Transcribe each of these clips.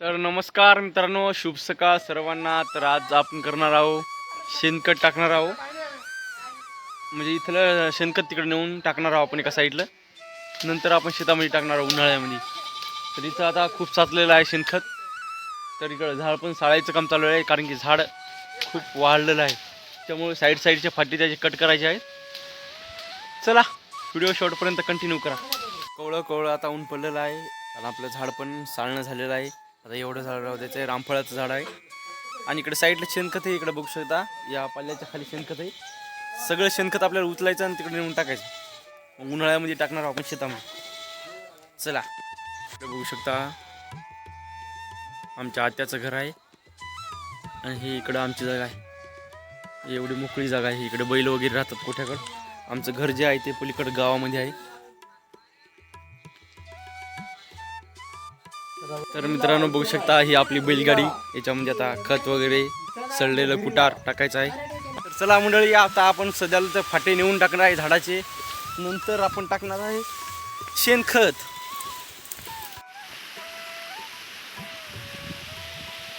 तर नमस्कार मित्रांनो शुभ सकाळ सर्वांना. तर आज आपण करणार आहोत शेणखत टाकणार आहोत. म्हणजे इथलं शेणखत तिकडे नेऊन टाकणार आहोत आपण एका साईडला. नंतर आपण शेतामध्ये टाकणार आहोत उन्हाळ्यामध्ये. तर इथं आता खूप साचलेलं आहे शेणखत. तर इकडं झाड पण साळायचं काम चालू आहे कारण की झाड खूप वाढलेलं आहे. त्यामुळे साईड साईडचे फाटी त्याचे कट करायचे आहेत. चला व्हिडिओ शॉर्टपर्यंत कंटिन्यू करा. कवळं कवळं आता ऊन पडलेलं आहे. आणि आपलं झाड पण साळणं झालेलं आहे. आता एवढं झाड राहू द्यायचं. आहे रामफळाचं झाड आहे. आणि इकडे साईडला शेणखत आहे. इकडे बघू शकता. या पाल्याच्या खाली शेणखत आहे. सगळं शेणखत आपल्याला उचलायचं आणि तिकडे नेऊन टाकायचं. उन्हाळ्यामध्ये टाकणार आपण शेतामध्ये. चला. इकडे बघू शकता. आमच्या आत्याचं घर आहे. आणि ही इकडं आमची जागा आहे. एवढी मोकळी जागा आहे. इकडे बैल वगैरे राहतात कोठ्याकडं. आमचं घर जे आहे ते पलीकडं गावामध्ये आहे. तर मित्रांनो बघू शकता ही आपली बैलगाडी. याच्यामध्ये आता खत वगैरे सडलेलं कुटार टाकायचं आहे. तर चला मंडळी आता आपण सध्याला तर फाटे नेऊन टाकणार आहे झाडाचे. नंतर आपण टाकणार आहे शेणखत.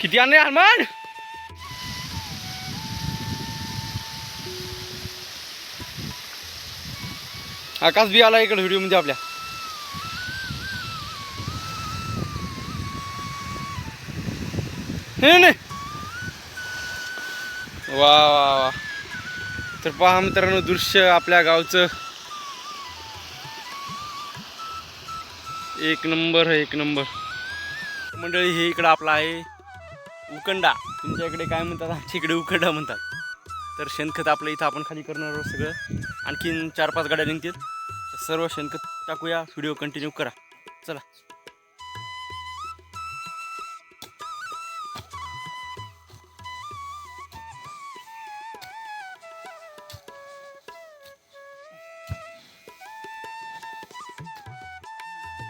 किती आणले हनुमान? आकाश बी आला इकडे व्हिडिओ म्हणजे आपल्या. नाही नाही. वा वा वा. तर पहा मित्रांनो दृश्य आपल्या गावचं. एक नंबर एक नंबर. मंडळी हे इकडं आपलं आहे उकंडा. तुमच्या इकडे काय म्हणतात? आमच्या इकडे उकंडा म्हणतात. तर शेणखत आपलं इथं आपण खाली करणार आहोत सगळं. आणखीन चार पाच गाड्या निघतील. सर्व शेणखत टाकूया. व्हिडिओ कंटिन्यू करा. चला.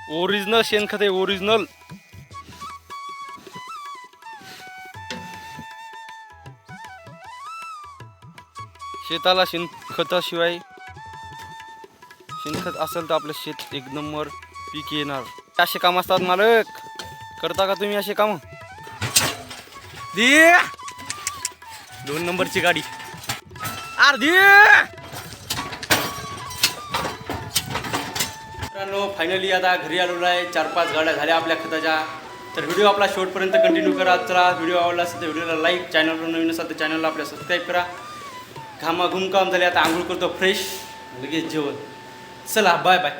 ओरिजिनल शेणखत आहे ओरिजिनल शेताला शेणखताशिवाय शेणखत असेल तर आपलं शेत एक नंबर पीक येणार असे काम असतात मालक करता का तुम्ही असे काम दे दोन नंबरची गाडी अर्धी मित्रांनो फायनली आता घरी आलेलो आहे चार पाच गाड्या झाल्या आपल्या खताच्या. तर व्हिडिओ आपला शेवटपर्यंत कंटिन्यू करा. चला व्हिडिओ आवडला असेल तर व्हिडिओला लाईक चॅनलवर नवीन असेल तर चॅनलला आपल्या सबस्क्राईब करा. घामा काम झाले आता आंघोळ करतो फ्रेश लगेच जेवण. चला बाय बाय